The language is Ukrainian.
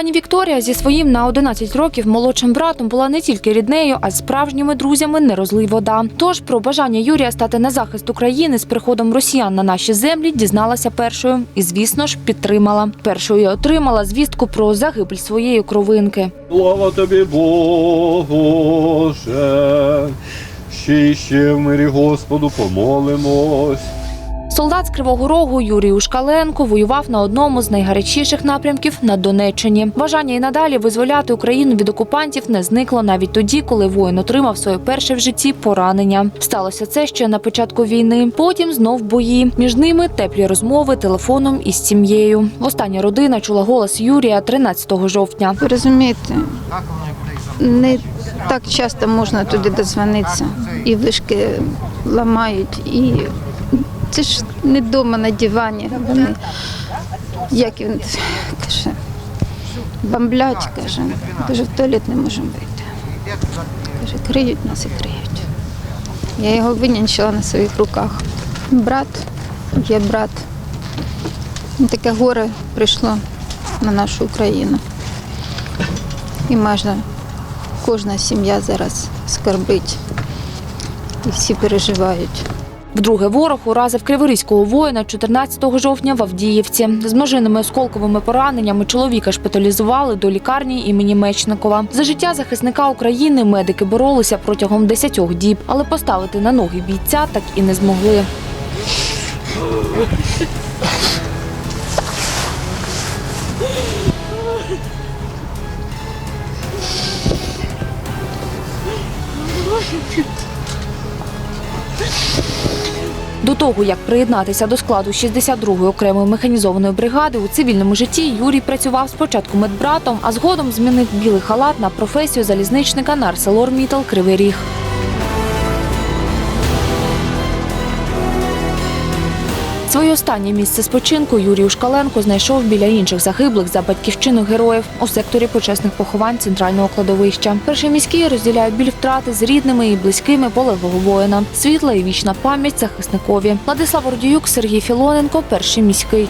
Пані Вікторія зі своїм на 11 років молодшим братом була не тільки ріднею, а й справжніми друзями не розлий вода. Тож про бажання Юрія стати на захист України з приходом росіян на наші землі дізналася першою і, звісно ж, підтримала. Першою отримала звістку про загибель своєї кровинки. Слава тобі, Боже. Ще і ще в мирі Господу помолимось. Солдат з Кривого Рогу Юрій Ушкаленко воював на одному з найгарячіших напрямків на Донеччині. Бажання і надалі визволяти Україну від окупантів не зникло навіть тоді, коли воїн отримав своє перше в житті поранення. Сталося це ще на початку війни. Потім знов бої. Між ними теплі розмови телефоном із сім'єю. Остання родина чула голос Юрія 13 жовтня. Ви розумієте, не так часто можна туди дозвонитися. І вишки ламають, і це ж не вдома на дивані. Вони, як він каже, бомблять, каже, каже, в туалет не можемо вийти. Каже, криють нас і криють. Я його винянчила на своїх руках. Брат, є брат. Таке горе прийшло на нашу Україну. І майже кожна сім'я зараз скорбить. І всі переживають. Вдруге ворог уразив криворізького воїна 14 жовтня в Авдіївці. З множинними осколковими пораненнями чоловіка шпиталізували до лікарні імені Мечникова. За життя захисника України медики боролися протягом 10 діб, але поставити на ноги бійця так і не змогли. До того, як приєднатися до складу 62-ї окремої механізованої бригади, у цивільному житті Юрій працював спочатку медбратом, а згодом змінив білий халат на професію залізничника на Арселор Мітал Кривий Ріг. Своє останнє місце спочинку Юрій Ушкаленко знайшов біля інших загиблих за батьківщину героїв у секторі почесних поховань центрального кладовища. Перший міський розділяє біль втрати з рідними і близькими полеглого воїна. Світла і вічна пам'ять захисникові. Владислав Ордіюк, Сергій Філоненко, перший міський.